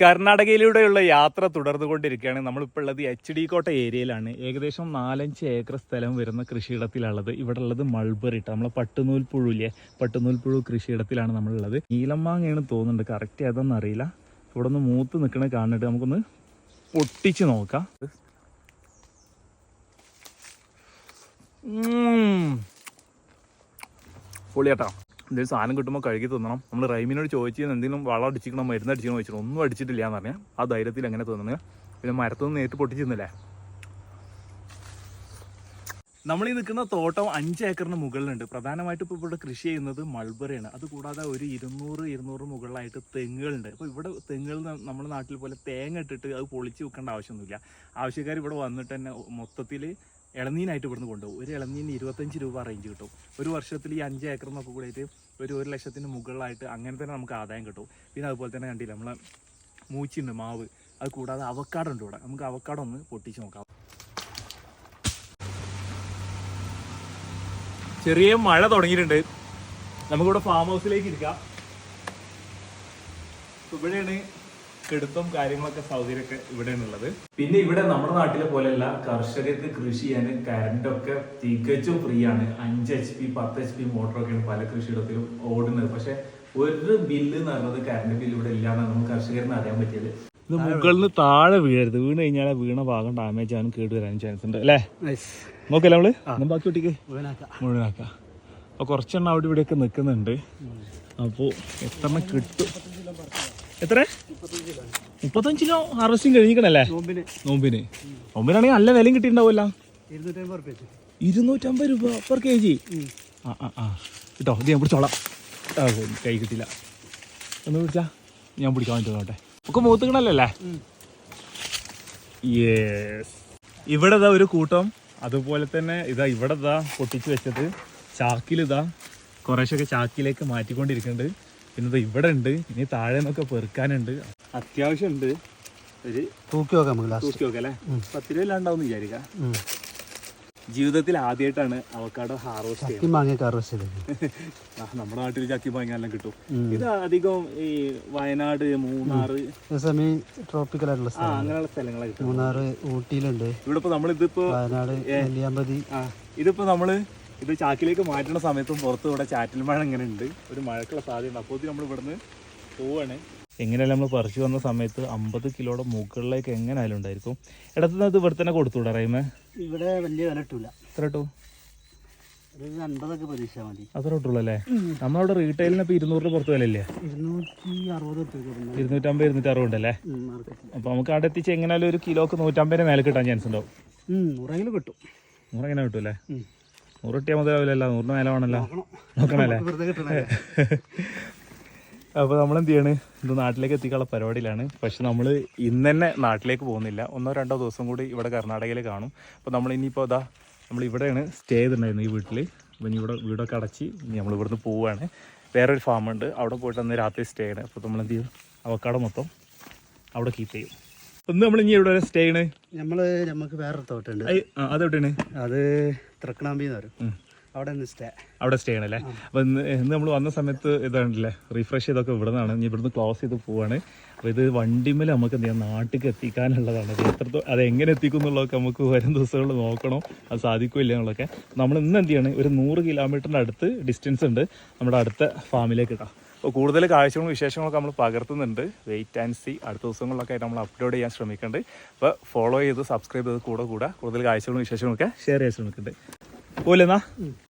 കർണാടകയിലൂടെയുള്ള യാത്ര തുടർന്നുകൊണ്ടിരിക്കുകയാണ്. നമ്മളിപ്പോൾ ഉള്ളത് എച്ച് ഡി കോട്ട ഏരിയയിലാണ്. ഏകദേശം നാലഞ്ച് ഏക്കർ സ്ഥലം വരുന്ന കൃഷിയിടത്തിലുള്ളത് ഇവിടെ ഉള്ളത് മൾബറി ഇട്ട് നമ്മളെ പട്ടുനൂൽ പുഴുല്ലേ? പട്ടുനൂൽ പുഴു കൃഷിയിടത്തിലാണ് നമ്മളുള്ളത്. നീലമാങ്ങയാണ് തോന്നുന്നുണ്ട്. കറക്റ്റ് ഏതാണെന്ന് അറിയില്ല. ഇവിടെ ഒന്ന് മൂത്ത് നിൽക്കണ കാണിട്ട് നമുക്കൊന്ന് പൊട്ടിച്ച് നോക്കാം. പൊളിയാട്ടാ. എന്തെങ്കിലും സാധനം കിട്ടുമ്പോൾ കഴുകി തിന്നണം. നമ്മൾ റൈമിനോട് ചോദിച്ചു എന്തെങ്കിലും വളം അടിച്ചിക്കണം മരുന്ന് അടിച്ചിക്കണം ചോദിച്ചു ഒന്നും അടിച്ചിട്ടില്ല എന്ന് പറഞ്ഞാൽ ആ ധൈര്യത്തിൽ അങ്ങനെ തോന്നുന്നത് പിന്നെ മരത്തൊന്നും നേരിട്ട് പൊട്ടിച്ചിരുന്നില്ലേ? നമ്മൾ ഈ നിൽക്കുന്ന തോട്ടം അഞ്ച് ഏക്കറിന് മുകളിലുണ്ട്. പ്രധാനമായിട്ടും ഇപ്പോൾ ഇവിടെ കൃഷി ചെയ്യുന്നത് മൾബറിയാണ്. അത് കൂടാതെ ഒരു ഇരുന്നൂറ് ഇരുന്നൂറ് മുകളിലായിട്ട് തെങ്ങുകളുണ്ട്. അപ്പോൾ ഇവിടെ തെങ്ങുകൾ നമ്മുടെ നാട്ടിൽ പോലെ തേങ്ങ ഇട്ടിട്ട് അത് പൊളിച്ച് വെക്കേണ്ട ആവശ്യമൊന്നുമില്ല. ആവശ്യക്കാർ ഇവിടെ വന്നിട്ട് തന്നെ മൊത്തത്തിൽ ഇളനീനായിട്ട് ഇവിടുന്ന് കൊണ്ടുപോകും. ഒരു ഇളനീന് ഇരുപത്തഞ്ച് രൂപ റേഞ്ച് കിട്ടും. ഒരു വർഷത്തിൽ ഈ അഞ്ച് ഏക്കർ എന്നൊക്കെ കൂടിയിട്ട് ഒരു ഒരു ലക്ഷത്തിന് മുകളിലായിട്ട് അങ്ങനെ തന്നെ നമുക്ക് ആദായം കിട്ടും. പിന്നെ അതുപോലെ തന്നെ കണ്ടില്ല നമ്മളെ മൂച്ചിണ്ട് മാവ്. അത് കൂടാതെ അവക്കാടുണ്ട് ഇവിടെ. നമുക്ക് അവക്കാടൊന്ന് പൊട്ടിച്ച് നോക്കാം. ചെറിയ മഴ തുടങ്ങിയിട്ടുണ്ട്. നമുക്കിവിടെ ഫാം ഹൗസിലേക്ക് ഇരിക്കാം. ഇവിടെയാണ് കെടുത്തും കാര്യങ്ങളൊക്കെ സൗകര്യമൊക്കെ ഇവിടെ ഉള്ളത് പിന്നെ ഇവിടെ നമ്മുടെ നാട്ടിലെ പോലെയല്ല കർഷകർക്ക് കൃഷി ചെയ്യാൻ കറണ്ടൊക്കെ തികച്ചും ഫ്രീ ആണ്. അഞ്ച് എച്ച് പി പത്ത് എച്ച് പി മോട്ടറൊക്കെയാണ് പല കൃഷിയിടത്തിലും ഓടുന്നത്. പക്ഷെ ഒരു ബില്ല് എന്ന് പറയുന്നത് കറണ്ട് ബില്ല് ഇവിടെ ഇല്ലാന്നാണ് നമുക്ക് കർഷകരിന് അറിയാൻ പറ്റിയത്. ഇത് മുകളിൽ നിന്ന് താഴെ വീഴരുത്. വീണ് കഴിഞ്ഞാൽ വീണ ഭാഗം ഡാമേജ് ആവാനും കേട് വരാനും ചാൻസ് ഉണ്ട്. അല്ലേ? നോക്കല്ലേ നമ്മൾ? ബാക്കി ഒട്ടിക്ക്. മുഴുവനാക്കാം. അപ്പൊ കുറച്ചെണ്ണം അവിടെ ഇവിടെയൊക്കെ നിൽക്കുന്നുണ്ട്. അപ്പോ എത്ര കിട്ടും? എത്ര? മുപ്പത്തഞ്ച് കിലോ ഹാർവസ്റ്റിംഗ് കഴിഞ്ഞിക്കണല്ലേ നോമ്പിന്. നോമ്പിനാണെങ്കിൽ നല്ല വിലയും കിട്ടിയിട്ടുണ്ടാവുമല്ലോ. ഇരുന്നൂറ്റമ്പത് രൂപ പെർ കെ ജി ആ ആ ആ. കിട്ടോ ഇത് ഞാൻ പിടിച്ചോളാം. കൈ കിട്ടില്ല ഒന്ന് പിടിച്ചാ? ഞാൻ പിടിക്കാൻ വേണ്ടി നോട്ടെ ഒക്കെ മൂത്തുക്കണല്ലേ യെസ് ഇവിടെ ഇതാ ഒരു കൂട്ടം. അതുപോലെ തന്നെ ഇതാ ഇവിടെ ഇതാ പൊട്ടിച്ച് വെച്ചത്. ചാക്കിൽ ഇതാ കുറേശ്ശൊക്കെ ചാക്കിലേക്ക് മാറ്റിക്കൊണ്ടിരിക്കുന്നുണ്ട്. പിന്നെ ഇതാ ഇവിടെ ഉണ്ട് ഇനി താഴെ നിന്നൊക്കെ പെറുക്കാനുണ്ട്. അത്യാവശ്യം ഉണ്ട് ഒരു തൂക്കി നോക്കാം നമുക്ക് തൂക്കി നോക്കാം അല്ലേ പത്ത് രൂപ ഇല്ലാണ്ടാവും വിചാരിക്ക ജീവിതത്തിൽ ആദ്യമായിട്ടാണ് അവക്കാടോ ഹാർവസ്റ്റ് ചെയ്യുന്നത്. ചക്കി മാങ്ങ ഹാർവസ്റ്റ് ചെയ്തത് ആ, നമ്മുടെ നാട്ടിൽ ചക്കി മാങ്ങാനെല്ലാം കിട്ടും. ഇത് അധികം ഈ വയനാട് മൂന്നാർ സമയം ട്രോപ്പിക്കൽ ആയിട്ടുള്ള സ്ഥലം അങ്ങനെയുള്ള സ്ഥലങ്ങളൊക്കെ മൂന്നാർ മൂന്നാറ് ഊട്ടിയിലുണ്ട്. ഇവിടെ ഇപ്പൊ നമ്മളിതിപ്പോ വയനാട് നെല്ലിയാമ്പതി. ഇതിപ്പോ നമ്മൾ ഇത് ചാക്കിലേക്ക് മാറ്റുന്ന സമയത്തും പുറത്ത് ഇവിടെ ചാറ്റൽ മഴ ഇങ്ങനെ ഉണ്ട്. ഒരു മഴക്കുള്ള സാധ്യത അപ്പോൾ നമ്മൾ ഇവിടുന്ന് പോവാണ്. എങ്ങനെയല്ല നമ്മൾ പറിച്ചു വന്ന സമയത്ത് അമ്പത് കിലോയുടെ മുകളിലേക്ക് എങ്ങനെയായാലും ഉണ്ടായിരിക്കും. ഇടത്തുനിന്ന് അത് ഇവിടെ തന്നെ കൊടുത്തുവിടാ റൈമ ഇവിടെ വലിയ വില കിട്ടൂല എത്ര കിട്ടും അത്ര കിട്ടുള്ളൂ അല്ലേ? നമ്മളവിടെ റീറ്റെയിലിന് ഇപ്പൊ ഇരുന്നൂറിന് പുറത്ത് വിലയില്ലേ? ഇരുന്നൂറ്റമ്പത് ഇരുന്നൂറ്റി അറുപത് ഉണ്ടല്ലേ? അപ്പൊ നമുക്ക് അവിടെ എത്തിച്ച് എങ്ങനെയാലും ഒരു കിലോക്ക് നൂറ്റമ്പതിന് മേലെ കിട്ടാൻ ചാൻസ് ഉണ്ടാവും നൂറെങ്കിലും കിട്ടും. നൂറ് എങ്ങനെ കിട്ടൂലേ ഉം. നൂറ് കിട്ടിയാൽ മുതലാവില്ലല്ലോ നൂറിന് മേലെ വേണമല്ലോ നോക്കണല്ലേ? അപ്പോൾ നമ്മൾ എന്ത് ചെയ്യാണ് ഇത് നാട്ടിലേക്ക് എത്തിക്കാനുള്ള പരിപാടിയിലാണ്. പക്ഷെ നമ്മൾ ഇന്ന് തന്നെ നാട്ടിലേക്ക് പോകുന്നില്ല. ഒന്നോ രണ്ടോ ദിവസം കൂടി ഇവിടെ കർണാടകയിൽ കാണും. അപ്പോൾ നമ്മൾ ഇനിയിപ്പോൾ അതാ നമ്മൾ ഇവിടെയാണ് സ്റ്റേ ചെയ്തിട്ടുണ്ടായിരുന്നു ഈ വീട്ടിൽ അപ്പോൾ ഇനി ഇവിടെ വീടൊക്കെ അടച്ച് ഇനി നമ്മൾ ഇവിടുന്ന് പോവുകയാണ് വേറൊരു ഫാമുണ്ട്. അവിടെ പോയിട്ട് അന്ന് രാത്രി സ്റ്റേ ചെയ്യണം. അപ്പോൾ നമ്മൾ എന്ത് ചെയ്യും അവക്കാട മൊത്തം അവിടെ കീപ്പ് ചെയ്യും. ഒന്ന് നമ്മൾ ഇനി എവിടെ സ്റ്റേ ചെയ്യണേ? നമ്മൾ നമുക്ക് വേറൊരു തോട്ടുണ്ട് അതെവിടെയാണ് അത് തൃക്കണാമ്പി എന്ന് പറയും. അവിടെ സ്റ്റേ അവിടെ സ്റ്റേ ചെയ്യണല്ലേ? അപ്പോൾ ഇന്ന് ഇന്ന് നമ്മൾ വന്ന സമയത്ത് ഇതാണല്ലേ റീഫ്രഷ് ചെയ്തൊക്കെ ഇവിടെ നിന്നാണ് ഇനി ഇവിടുന്ന് ക്ലോസ് ചെയ്ത് പോവാണ്. അപ്പോൾ ഇത് വണ്ടിമേൽ നമുക്ക് എന്ത് ചെയ്യാം? നാട്ടിലേക്ക് എത്തിക്കാനുള്ളതാണ്. അത് എത്രത്തോ അത് എങ്ങനെ എത്തിക്കും എന്നുള്ളതൊക്കെ നമുക്ക് വരും ദിവസങ്ങളിൽ നോക്കണം. അത് സാധിക്കില്ല എന്നുള്ളതൊക്കെ. നമ്മൾ ഇന്ന് എന്ത് ചെയ്യണം? ഒരു നൂറ് കിലോമീറ്ററിന്റെ അടുത്ത് ഡിസ്റ്റൻസ് ഉണ്ട്. നമ്മുടെ അടുത്ത ഫാമിലേക്ക് ഇടാം. കൂടുതൽ കാഴ്ചകളും വിശേഷങ്ങളൊക്കെ നമ്മൾ പകർത്തുന്നുണ്ട്. വെയിറ്റ് ആൻഡ് സി അടുത്ത ദിവസങ്ങളിലൊക്കെ ആയിട്ട് നമ്മൾ അപ്ലോഡ് ചെയ്യാൻ ശ്രമിക്കുന്നുണ്ട്. അപ്പോൾ ഫോളോ ചെയ്ത് സബ്സ്ക്രൈബ് ചെയ്ത് കൂടെ കൂടെ കൂടുതൽ കാഴ്ചകളും വിശേഷങ്ങളൊക്കെ ഷെയർ ചെയ്യാൻ ശ്രമിക്കുന്നുണ്ട്. പോലെ എന്നാ?